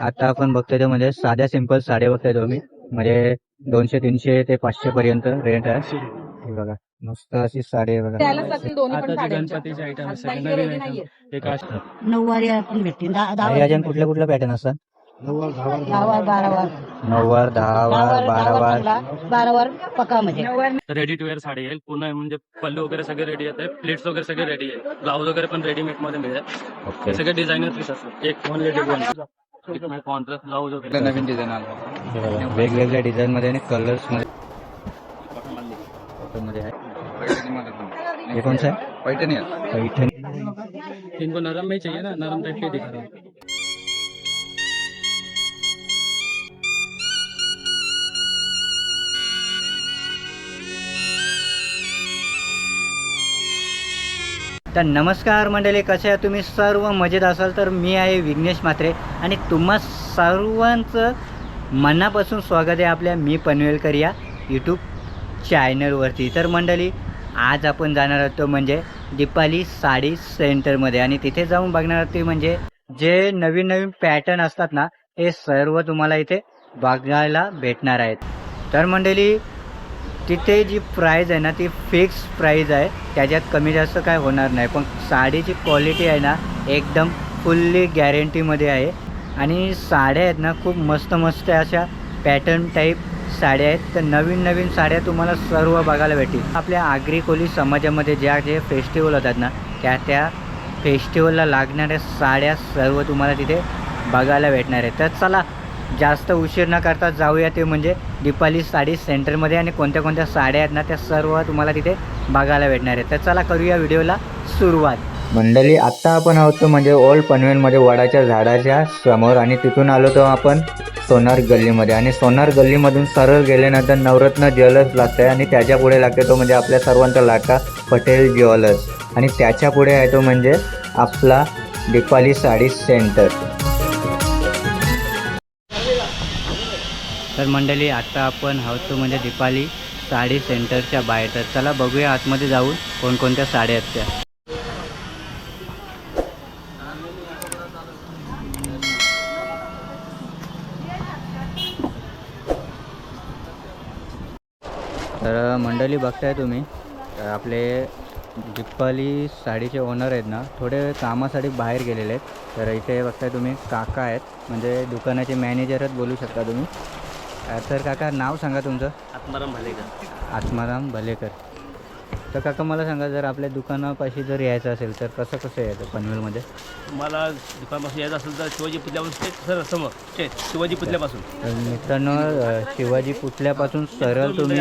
आता आपण बघतोय ते म्हणजे साध्या सिंपल साड्या बघताय तुम्ही. म्हणजे दोनशे तीनशे ते पाचशे पर्यंत रेंट आहे. हे बघा मस्त अशी साडी आहे बघा. आता जे साड्यांच्या. गणपतीचे आयटम नवीन. एक नऊवारी पण भेटतील. दहा दहा आणि अजून कुठल्या कुठल्या पॅटर्न असतात? दहा वार बारा वार. नऊ वार दहा वार बारा वार बारा वार पका म्हणजे रेडी टू वेअर साडी येईल पूर्ण म्हणजे पल्लू वगैरे सगळे रेडी येते प्लेट्स वगैरे सगळे रेडी आहे ब्लाऊज वगैरे पण रेडीमेडमध्ये मिळेल ओके सगळे डिझायनर पीस असतात. एक one lady one contrast blouse वगैरे नवीन डिझाईन आला हे वेगवेगळ्या डिझाईन मध्ये आणि कलर्समध्ये. आहे. हे आहे? पैठणी पैठणी. इनको नरम में चाहिए ना नरम टाइप के दिखा रहा हूँ. तर नमस्कार मंडळी कसे आहे तुम्ही? सर्व मजेत असाल तर मी आहे विघ्नेश म्हात्रे आणि तुम्हा सर्वांचं मनापासून स्वागत आहे आपल्या मी पनवेलकर या यूट्यूब चॅनलवरती तर मंडळी आज आपण जाणार आहोत म्हणजे दीपाली साडी सेंटरमध्ये आणि तिथे जाऊन बघणार आहोत म्हणजे जे नवीन नवीन पॅटर्न असतात ना ते सर्व तुम्हाला इथे बघायला भेटणार आहेत. तर मंडळी तिथे जी प्राईज आहे ना ती फिक्स प्राईज आहे. त्याच्यात कमी जास्त काय होणार नाही. पण साडीची क्वालिटी आहे ना एकदम फुल्ली गॅरंटीमध्ये आहे. आणि साड्या आहेत ना खूप मस्त मस्त अशा पॅटर्न टाईप साड्या आहेत. तर नवीन नवीन साड्या तुम्हाला सर्व बघायला भेटतील. आपल्या आगरी कोली समाजामध्ये ज्या जे फेस्टिवल होतात ना त्या त्या फेस्टिवलला लागणाऱ्या साड्या सर्व तुम्हाला तिथे बघायला भेटणार आहेत. तर चला जास्त उशीर न करता जाऊया ते म्हणजे दीपाली साडी सेंटरमध्ये आणि कोणत्या कोणत्या साड्या आहेत ना त्या सर्व तुम्हाला तिथे बघायला भेटणार आहे तर चला करूया व्हिडिओला सुरुवात. मंडळी आत्ता आपण आहोत म्हणजे ओल्ड पनवेलमध्ये वडाच्या झाडाच्या समोर आणि तिथून आलो तो आपण सोनार गल्लीमध्ये. आणि सोनार गल्लीमधून सरळ गेल्यानंतर नवरत्न ज्वेलर्स लागतं आहे आणि त्याच्या पुढे लागते तो म्हणजे आपल्या सर्वांचा लाटा पटेल ज्वेलर्स. आणि त्याच्या पुढे आहे तो म्हणजे आपला दीपाली साडी सेंटर. तर मंडळी आता आपण आहोत तो म्हणजे दीपाली साडी सेंटरच्या बाहेर. तर चला बघूया आतमध्ये जाऊन कोणकोणत्या साड्या आहेत त्या. तर मंडळी बघताय तुम्ही तर आपले दीपाली साडीचे ओनर आहेत ना थोडे कामासाठी बाहेर गेलेले आहेत. तर इथे बघताय तुम्ही काका आहेत. म्हणजे दुकानाचे मॅनेजरच बोलू शकता तुम्ही. तर काका नाव सांगा तुमचं. आत्माराम भालेकर. आत्माराम भलेकर. तर काका मला सांगा जर आपल्या दुकानापाशी जर यायचं असेल तर कसं कसं यायचं पनवेलमध्ये? मला दुकानपासून यायचं असेल तर शिवाजी पुतल्यापासून स्टेट सर समोर शिवाजी पुतल्यापासून तर मित्रांनो अ, शिवाजी पुतल्यापासून सरळ तुम्ही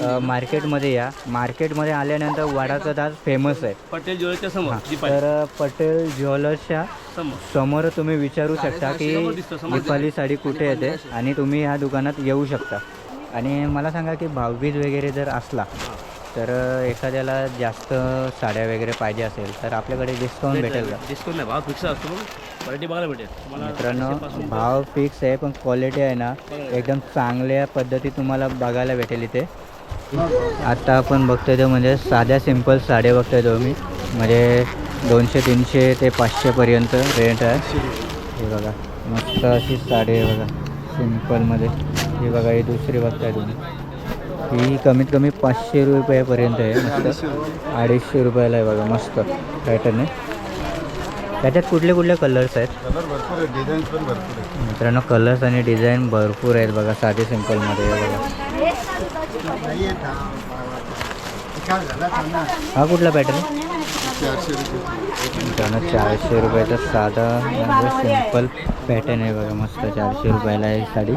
अ, मार्केटमध्ये या. मार्केटमध्ये आल्यानंतर वडाचा दास फेमस आहे. पटेल ज्वेलरीच्या समोर दीपाली. तर अ, पटेल ज्वेलर्सच्या समोर. समोर तुम्ही विचारू शकता की समोर दिसतो, समोर दीपाली साडी कुठे येते आणि तुम्ही ह्या दुकानात येऊ शकता. आणि मला सांगा की भावबीज वगैरे जर असला तर एखाद्याला जास्त साड्या वगैरे पाहिजे असेल तर आपल्याकडे डिस्काउंट भेटेल का? डिस्काउंट नाही भाव फिक्स असतो क्वालिटी बघायला भेटेल. मित्रांनो भाव फिक्स आहे पण क्वालिटी आहे ना एकदम चांगल्या पद्धती तुम्हाला बघायला भेटेल इथे. आता आपण बघतोय ते म्हणजे साध्या सिंपल साड्या बघतोय तुम्ही म्हणजे दोनशे तीनशे ते पाचशेपर्यंत रेंट आहे. हे बघा मस्त अशी साडी आहे बघा. सिंपलमध्ये ही बघा ही दुसरी बघताय तुम्ही. ही कमीत कमी पाचशे रुपयापर्यंत आहे मस्त. अडीचशे रुपयाला आहे बघा मस्त पॅटर्न आहे. त्याच्यात कुठले कुठले कलर्स आहेत? कलर भरपूर आहे डिझाईन पण भरपूर आहे मित्रांनो कलर्स आणि डिझाईन भरपूर आहेत बघा साधे सिंपलमध्ये हे बघा. हा कुठला पॅटर्न चारशे रुपये. मित्रांनो चारशे रुपयाचा साधा म्हणजे सिंपल पॅटर्न आहे बघा मस्त चारशे रुपयाला आहे ही साडी.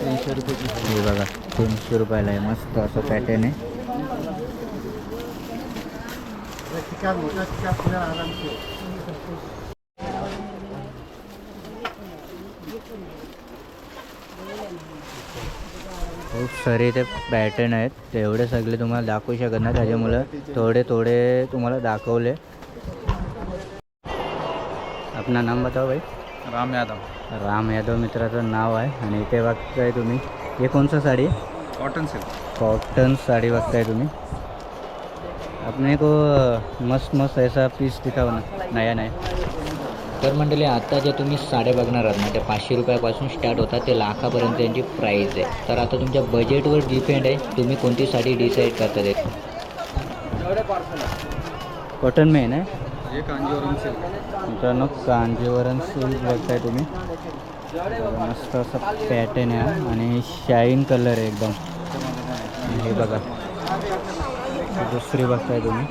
तीनशे रुपये हे बघा तीनशे रुपयाला आहे मस्त असं पॅटर्न आहे. खूप सारे इथे पॅटर्न आहेत. तेवढे सगळे तुम्हाला दाखवू शकत नाही. त्याच्यामुळं थोडे थोडे तुम्हाला दाखवले. अपना नाम बताओ भाई. राम यादव. राम यादव मित्राचं नाव आहे आणि इथे बघताय तुम्ही. हे कोणचं साडी? आहे कॉटन सिल्क कॉटन साडी बघताय तुम्ही. अपने को मस्त मस्त ऐसा पीस दिखाओ ना. नया नया. तर मंडळी आता जे तुम्ही साड्या बघणार आहात ना त्या पाचशे रुपयापासून स्टार्ट होतात ते लाखापर्यंत त्यांची प्राईस आहे. तर आता तुमच्या बजेटवर डिपेंड आहे तुम्ही कोणती साडी डिसाईड करता ते. कॉटन में आहे. ना ये कांजीवरम सिल्क. मित्रांनो कांजीवरम सिल्क बघताय तुम्ही. मस्त असं पॅटर्न आहे. आणि शाईन कलर आहे एकदम. हे बघा. दुसरी बघताय तुम्ही.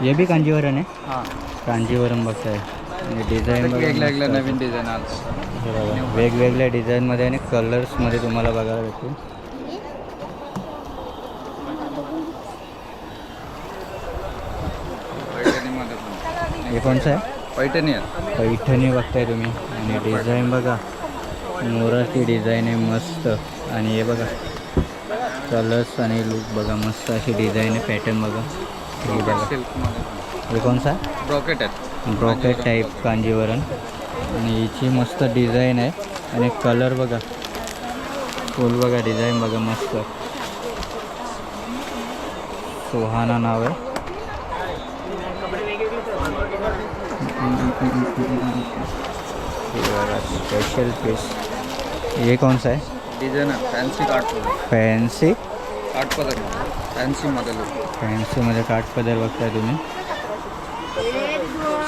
हे बी कांजीवरम आहे? हां. कांजीवरम बघताय. आणि डिझाईन बघा वेगळ्या वेगळ्या मस्त. नवीन डिझाईन आलं हे बघा. वेगवेगळ्या डिझाईनमध्ये आणि कलर्समध्ये तुम्हाला बघायला भेटतील पैठणीमध्ये पण हे कोणचं आहे? पैठणी आहेत पैठणी बघताय तुम्ही. आणि डिझाईन बघा. मोराची डिझाईन आहे मस्त. आणि हे बघा. कलर्स आणि लुक बघा. मस्त अशी डिझाईन आहे पॅटर्न बघा. हे बघा. सिल्कमध्ये हे कोणचा ब्रॉकेट आहेत ब्रॉकेट टाईप कांजीवरम. आणि हिची मस्त डिझाईन आहे. आणि कलर बघा. फुल बघा. डिझाईन बघा. मस्त. सुहाना नाव आहे. स्पेशल पीस हे? कोणचं आहे डिझाईन आहे फॅन्सी काठपदर फॅन्सी काठपदर फॅन्सीमध्ये लोक फॅन्सीमध्ये काठपदर बघताय तुम्ही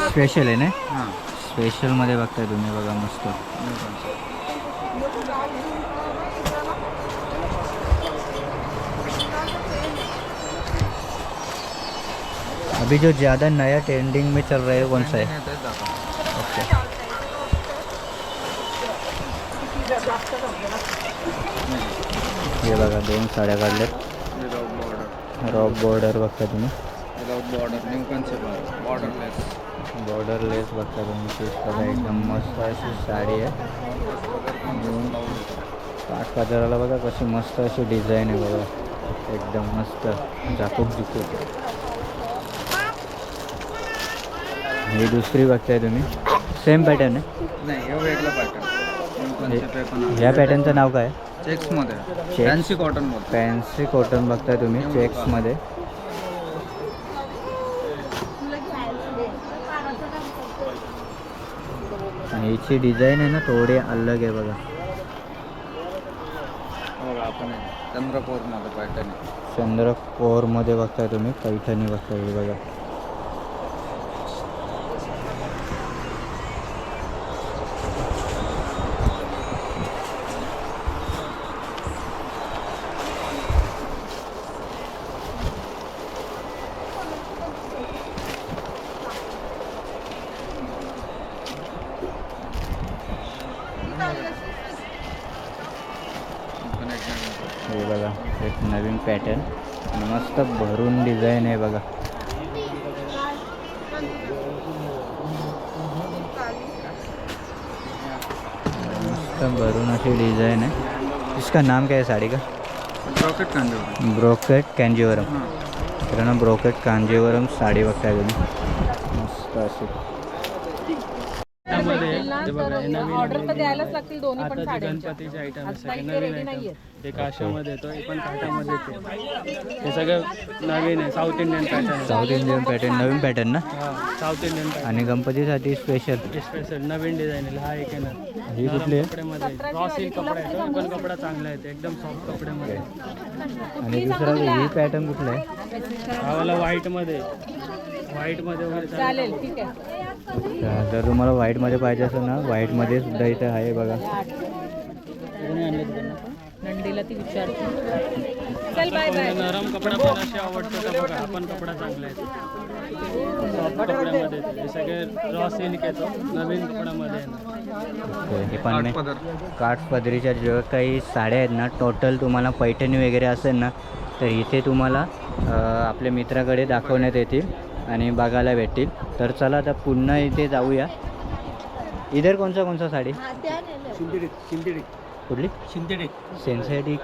स्पेशल आहे ना? हां। स्पेशलमध्ये बघताय तुम्ही बघा मस्त। अभी जो ज़्यादा नया ट्रेंडिंग में चल रहा है कौन सा है? ओके हे बघा दोन साड्या काढल्यात विदाउट बॉर्डर बघता तुम्ही। Border new concept borderless borderless बघता तुम्ही। एकदम मस्त अशी साडी आहे काठ पदराला बघा कशी मस्त अशी डिझाईन आहे बघा एकदम मस्त झाकूक झुकूक ही दुसरी बघताय तुम्ही. सेम पॅटर्न आहे. ह्या पॅटर्नचं नाव काय? चेक्समध्ये? फॅन्सी कॉटन बघताय तुम्ही चेक्समध्ये हिची डिझाईन आहे ना थोडी अलग आहे बघा. पॅटर्न आहे. चंद्रकोरमध्ये बघताय तुम्ही पैठणी बघताय हे बघा. इसका नाम क्या है साड़ी का? ब्रॉकेट कांजीवरम। ब्रोकेट हां। मित्रांनो ब्रोकेट कांजीवरम साडी बघताय तुम्ही मस्त अशी हे बघा हे नवीन ऑर्डर तर द्यायलाच लागतील दोन्ही पण आता जे साड्यांच्या. गणपतीचे आयटम आहे सगळे नवीन आयटम. ते काशामध्ये येतो हे पण काठामध्ये येते. हे सगळं नवीन आहे south Indian pattern south Indian pattern नवीन पॅटर्न ना? हा साऊथ इंडियन पॅटर्न आणि गणपतीसाठी स्पेशल स्पेशल नवीन डिझाईन आहे हा एक आहे ना. ही कुठली आहे? कपड्यामध्ये. रॉ सिल्क कपडा येतो हे पण कपडा चांगला आहे एकदम सॉफ्ट कपड्यामध्ये. आणि दुसरा ही पॅटर्न कुठला आहे? हा वाला व्हाईट मध्ये व्हाईटमध्ये वगैरे चालेल. चालेल ठीक आहे. अच्छा, जर तुम्हाला व्हाईटमध्ये पाहिजे असेल ना व्हाईटमध्ये सुद्धा इथे आहे बघा. कोणी आणले त्यांना नंदीला ती विचारते. चल बाय बाय नरम कपडा पण असे आवडतो का बघा हा पण कपडा चांगला आहे. सॉफ्ट कपड्यामध्ये येतो. हे सगळे रॉ सिल्क येतो नवीन कपड्यामध्ये आहे ना. हे पण मी काठपदर काठपदरीच्या जेव्हा काही साड्या आहेत ना टोटल तुम्हाला पैठणी वगैरे असेल ना तर इथे तुम्हाला आपल्या मित्राकडे दाखवण्यात येतील. आणि बघायला भेटतील. तर चला आता पुन्हा इथे जाऊया. इधर कोणचा कोणचा साडी? सिंथेटिक सिंथेटिक कुठली? सिंथेटिक सेन्सेटिक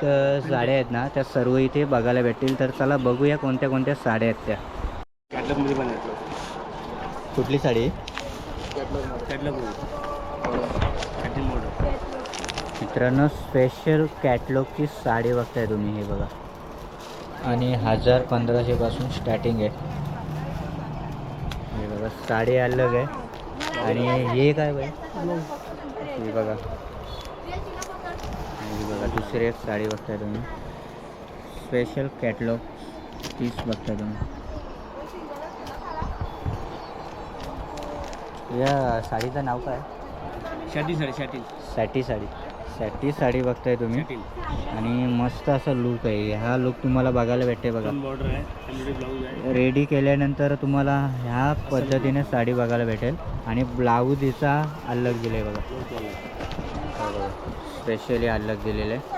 साड्या आहेत ना त्या सर्व इथे बघायला भेटतील. तर चला बघूया कोणत्या कोणत्या साड्या आहेत त्या. कॅटलॉगमध्ये पण येतो कुठली साडी? मित्रांनो स्पेशल कॅटलॉगची साडी बघताय तुम्ही हे बघा. आणि हजार पंधराशेपासून स्टार्टिंग आहे. साडी अलग आहे. आणि हे काय बाई? ही बघा. बघा दुसरी एक साडी बघताय तुम्ही. स्पेशल कॅटलॉग पीस बघताय तुम्ही. या साडीचं नाव काय? शाटी साडी शाटी सॅटी साडी. सॅटी साडी बघताय तुम्ही. आणि मस्त असा लुक आहे. हा लुक तुम्हाला बघायला भेटते बघा. बॉर्डर आहे आहे. रेडी केल्यानंतर तुम्हाला ह्या पद्धतीने साडी बघायला भेटेल. आणि ब्लाऊज हिचा अलग दिले बघा. स्पेशली अलग दिलेलं. आहे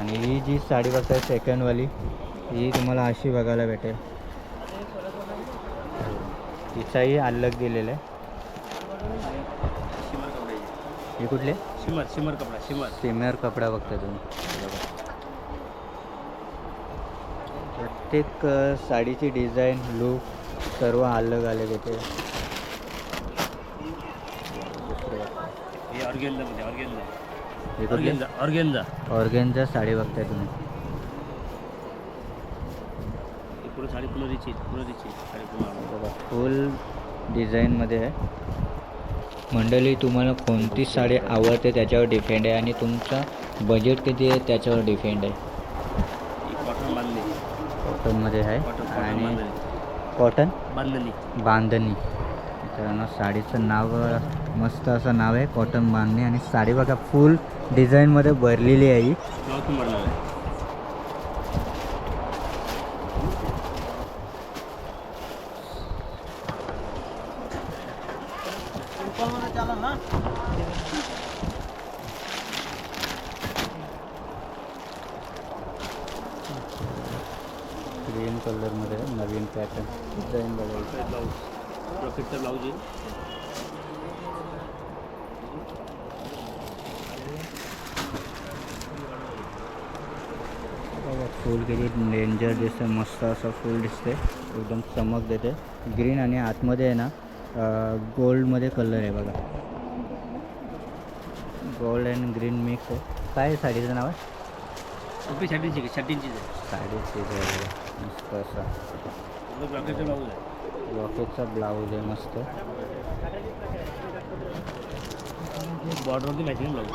आणि ही जी साडी बघताय सेकंडवाली ही तुम्हाला अशी बघायला भेटेल. तिचाही अलग दिलेलं आहे. हे कुठले? शिमर शिमर कपडा शिमर. सिमियर कपडा बघता तुम्ही. प्रत्येक अ, साडीची डिझाईन लुक सर्व अलग अलग येते. हे ऑर्गेन्झा मध्ये ऑर्गेन्झा हे कुठले? ऑर्गेन्झा ऑर्गेन्झा ऑर्गेनचा साडी बघताय तुम्ही. ही पूर्ण साडी पुनरीची पुनरीची साडी पुन्हा बघा फुल डिझाईनमध्ये आहे. मंडळी तुम्हाला कोणती साडी आवडते त्याच्यावर डिपेंड आहे आणि तुमचा बजेट किती आहे त्याच्यावर डिपेंड आहे. कॉटनमध्ये आहे आणि कॉटन बांधलेली. बांधणी. मित्रांनो साडीचं नाव मस्त असं नाव आहे कॉटन बांधणी. आणि साडी बघा फुल डिझाईनमध्ये भरलेली आहे ही ब्लाऊज पण बनणार आहे ग्रीन कलरमध्ये नवीन पॅटर्न. डिझाईन बघायचं ब्लाऊज प्रॉफिटचा ब्लाऊज बघा फुल किती डेंजर दिसते मस्त असं फुल दिसते एकदम चमक देते ग्रीन आणि आतमध्ये आहे ना गोल्डमध्ये कलर आहे बघा. गोल्ड अँड ग्रीन मिक्स आहे. काय आहे साडीचं नाव? आहे साडीची आहे बघा. मस्त असा. रॉकेटचा ब्लाऊज आहे मस्त. बॉर्डरवरती मॅचिंग ब्लाऊज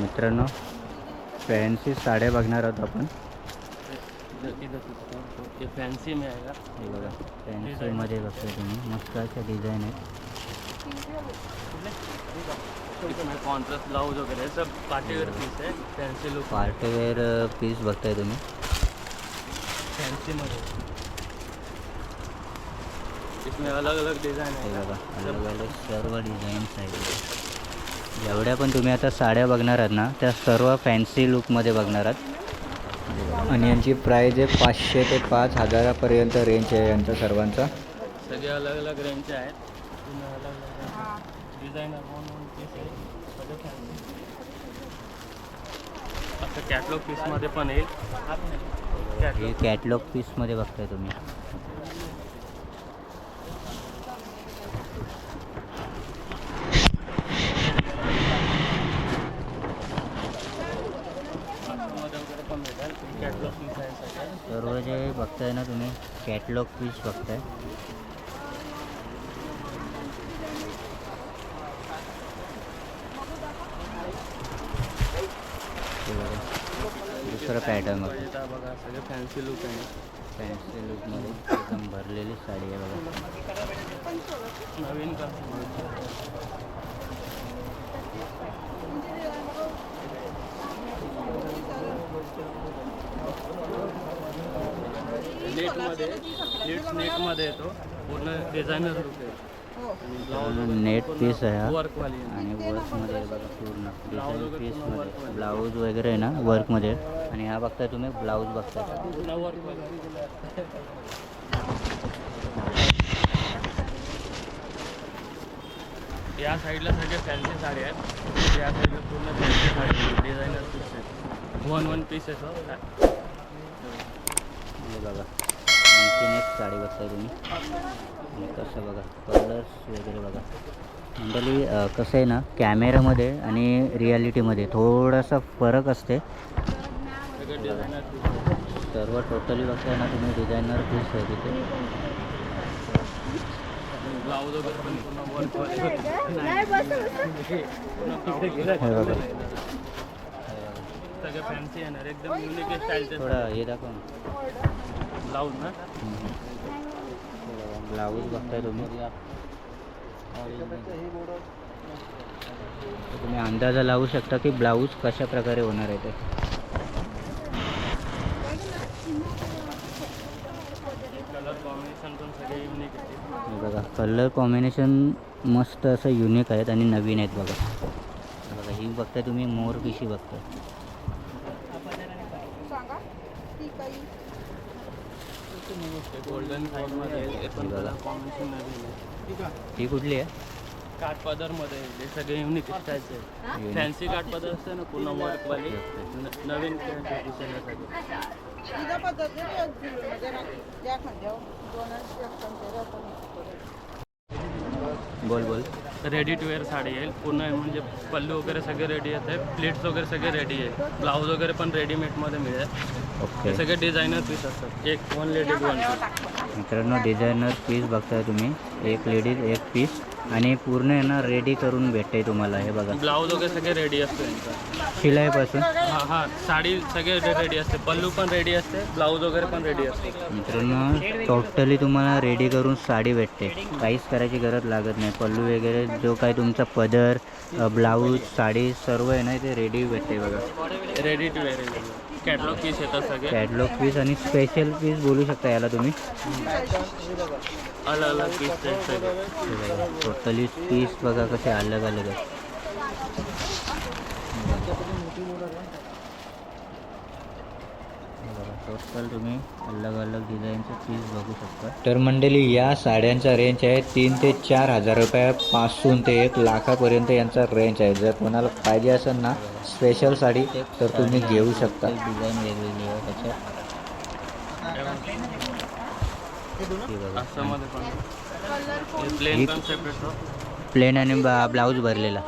मित्रांनो फॅन्सी साड्या बघणार आहोत आपण. फॅन्सी में आएगा हे बघा फॅन्सीमध्ये बघताय तुम्ही. मस्त अशा डिझाईन आहेत. इसमें कॉन्ट्रास्ट ब्लाउज वगैरह सब पार्टीवेयर पीस है fancy look party wear piece बघताय तुम्ही। इसमें अलग अलग हे। है बघा अलग अलग सर्व डिझाईन्स आहेत जेवढ्या पण तुम्ही आता साड्या बघणार आहात ना त्या सर्व फॅन्सी लुकमध्ये बघणार आहात. आणि यांची प्राईज आहे पाचशे ते पाच हजारापर्यंत रेंज आहे यांचा सर्वांचा. सगळे अलग अलग रेंजचे आहेत इसमें वन पीस फॅन्सी असं कॅटलॉग पीसमध्ये पण येईल. हे कॅटलॉग कॅटलॉग तुम्ही पण कॅटलॉग पीस आहे सर्व जे ना तुम्ही कॅटलॉग पीस दुसरं पॅटर्न तर बघा सगळे फॅन्सी लुक आहे. फॅन्सी लुकमध्ये एकदम भरलेली साडी आहे बघा. नवीन का? नेटमध्ये नेट नेटमध्ये येतो. पूर्ण डिझायनर लुक आहे. नेट पीस आहे हा. आणि वर्कमध्ये बघा पूर्ण डिझाईन पीसमध्ये. ब्लाऊज वगैरे आहे ना वर्कमध्ये. आणि हा बघताय तुम्ही ब्लाऊज बघताय. या साईडला सगळे फॅन्सी साडी आहेत. या साईडला पूर्ण फॅन्सी साडी डिझायनर पीस आहेत. वन वन पीस आहे सर बघा. आणखीन एक साडी बघताय तुम्ही. आणि कसं बघा कलर्स वगैरे बघा. मंडळी कसं आहे ना कॅमेऱ्यामध्ये आणि रियालिटीमध्ये थोडासा फरक असते. सर्व टोटली बघताय ना तुम्ही डिझायनर पीस आहे तिथे. हे थोडा हे दाखव ना. ब्लाऊज बघताय तुम्ही. तुम्ही अंदाजा लावू शकता की ब्लाऊज कशा प्रकारे होणार आहे ते. बघा कलर कॉम्बिनेशन मस्त असं युनिक आहेत आणि नवीन आहेत बघा. बघा ही बघताय तुम्ही मोर पिशी बघताय. गोल्डन हे पण कॉम्बिनेशन नवीन आहे ही कुठली आहे काठपदरमध्ये हे सगळे युनिक Unique. फॅन्सी काठपदर असते ना पूर्ण वर्कवाली न- नवीन बोल बोल रेडी टू वेअर साडी येईल. पूर्ण म्हणजे पल्लू वगैरे सगळे रेडी आहे प्लेट्स वगैरे सगळे रेडी आहे ब्लाऊज वगैरे पण रेडीमेडमध्ये मिळेल. ओके हे सगळे डिझायनर पीस असतात. एक वन लेडीज वन मित्रांनो डिझायनर पीस बघताय तुम्ही. एक लेडीज एक पीस आणि पूर्ण आहे ना रेडी करून भेटते तुम्हाला. हे बघा. ब्लाऊज वगैरे सगळे रेडी असते. यांचं. शिलाईपासून. हा हा. साडी सगळे रेडी असते. पल्लू पण रेडी असते. ब्लाऊज वगैरे पण रेडी असते. मित्रांनो टोटली तुम्हाला रेडी करून साडी भेटते. काहीच करायची गरज लागत नाही. पल्लू वगैरे जो काही तुमचा पदर ब्लाऊज साडी सर्व आहे ना ते रेडी भेटते बघा. Ready to wear catalogue piece येतात सगळे. कॅटलॉग पीस आणि स्पेशल पीस बोलू शकता याला तुम्ही. अलग अलग पीस टोटली पीस बघा कसे अलग अलग आहेत टोटल तुम्ही अलग अलग डिझाईनचे पीस बघू शकता. तर मंडळी या साड्यांचा रेंज आहे तीन ते चार हजार रुपयापासून ते एक लाखापर्यंत यांचा रेंज आहे. जर कोणाला पाहिजे असेल ना स्पेशल साडी तर तुम्ही घेऊ शकता. डिझाईन वेगवेगळी आहे त्याच्यात. हे प्लेन पण सेपरेट प्लेन आणि बा ब्लाऊज भरलेला.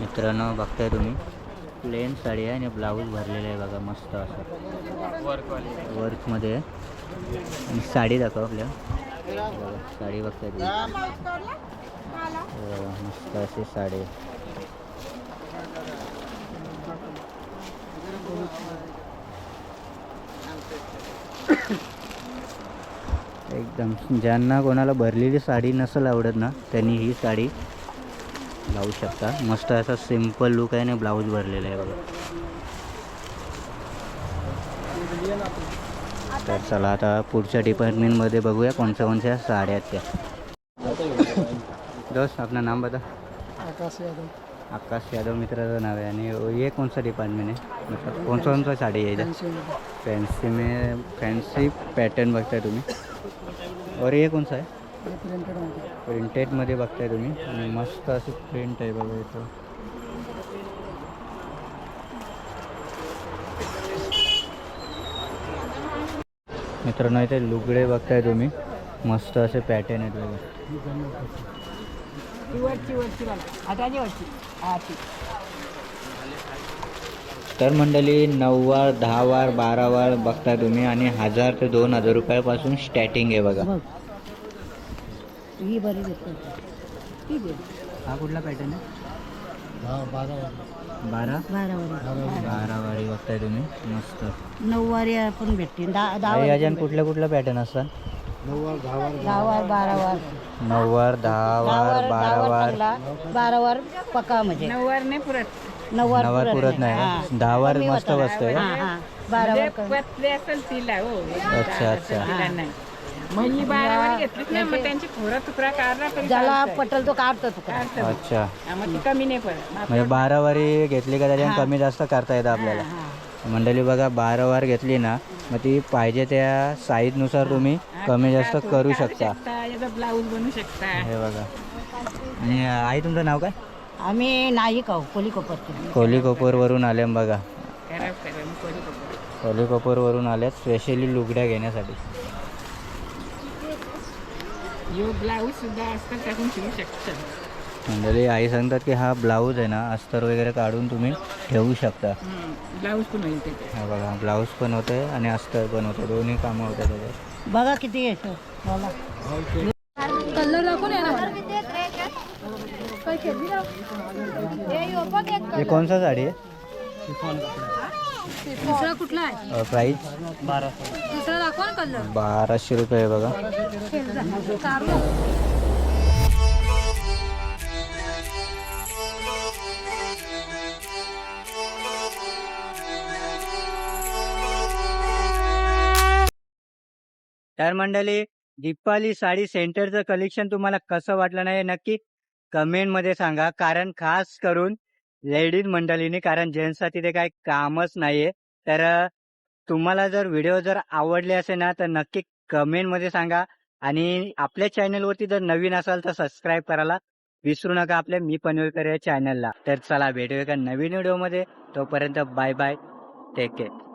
मित्रांनो बघताय तुम्ही. प्लेन साडी आहे आणि ब्लाऊज भरलेला आहे बघा मस्त असं. वर्कवाली वर्कमध्ये आणि साडी दाखव आपल्या. साडी बघताय तुम्ही. हे मस्त अशी साडी. आहे. एकदम. ज्यांना कोणाला भरलेली साडी नसेल आवडत ना त्यांनी ही साडी लावू शकता. मस्त असा सिंपल लुक आहे आणि ब्लाऊज भरलेला आहे बघा. तर चला आता पुढच्या डिपार्टमेंटमध्ये बघूया कोणत्या कोणत्या साड्या आहेत त्या. दोस्त आपलं नाम बता. आकाश यादव. आकाश यादव मित्राचं नाव आहे. आणि डिपार्टमेंट है मतलब कौन सा कौन सा साड़ी है इधर फैंसी में फैंसी पॅटर्न बघताय तुम्ही. और ये कौन सा आहे प्रिंटेडमध्ये प्रिंटेडमध्ये बघताय तुम्ही. आणि मस्त अशी प्रिंट आहे बघा इथं. मित्रांनो इथे लुगडे बघताय तुम्ही. मस्त असे पॅटर्न आहेत बघा. तर मंडळी नऊ वार दहा वार बारा वार बघताय तुम्ही आणि हजार ते दोन हजार रुपयापासून स्टार्टिंग आहे बघा. ही बरी हा कुठला पॅटर्न आहे? बारा बारा? बारा वारी. बारा वारी. बघताय तुम्ही. मस्त. नऊवारी पण भेटते वारी याच्यात कुठल्या कुठल्या पॅटर्न असतात नऊ वार दहा वार दहा वार बारा वार. नऊ वार दहा दहा वार वार बारा दहा वार वार. चांगला. बारा वार पक्का म्हणजे. नऊवार नाही पुरत. नऊवार नऊवार पुरत नाही. हा. दहा वार मस्त. बसतंय. का? बारा वार कमी. पतले असेल तिला हो. अच्छा अच्छा. तिला नाही. मग ही बारावारी घेतलीच नाही मग त्यांची खोरा तुकडा काढला तरी ज्याला चालतंय. पटल तो काढतो तुका काढतं. अच्छा. हा, मग ती कमी नाही पडत. म्हणजे बारा वारी घेतली का त्याच्यात कमी जास्त करता येतं आपल्याला. मंडळी बघा बारा वार घेतली ना मग ती पाहिजे त्या साईजनुसार तुम्ही कमी जास्त करू शकता. याचा ब्लाऊज बनवू शकता. हे बघा. आणि आई तुमचं नाव काय? आम्ही नाही खाऊ कोली कोहली कोपरवरून आले बघा. कोहली कोपरवरून आले स्पेशली लुगड्या घेण्यासाठी. मंडळी आई सांगतात की हा ब्लाऊज आहे ना अस्तर वगैरे काढून तुम्ही ठेवू शकता. ब्लाऊज पण हा बघा ब्लाऊज पण होते आणि अस्तर पण होते दोन्ही कामं होते त्याच्यात बघा किती येतो मला हे कोणसा साडी दुसरा कुठला आहे? प्राईस दुसरा दाखवा ना कलर बाराशे रुपये आहे बघा. तर मंडळी दीपाली साडी सेंटरचं कलेक्शन तुम्हाला कसं वाटलं नाही हे नक्की कमेंटमध्ये सांगा. कारण खास करून लेडीज मंडळीने कारण जेंट्सचा तिथे काही कामच नाहीये. तर तुम्हाला जर व्हिडिओ जर आवडले असेल ना तर नक्की कमेंटमध्ये सांगा. आणि आपल्या चॅनलवरती जर नवीन असाल तर सबस्क्राईब करायला विसरू नका आपल्या मी पनवेलकर या चॅनलला. तर चला भेटूया एका नवीन व्हिडिओमध्ये. तोपर्यंत बाय बाय. Take care.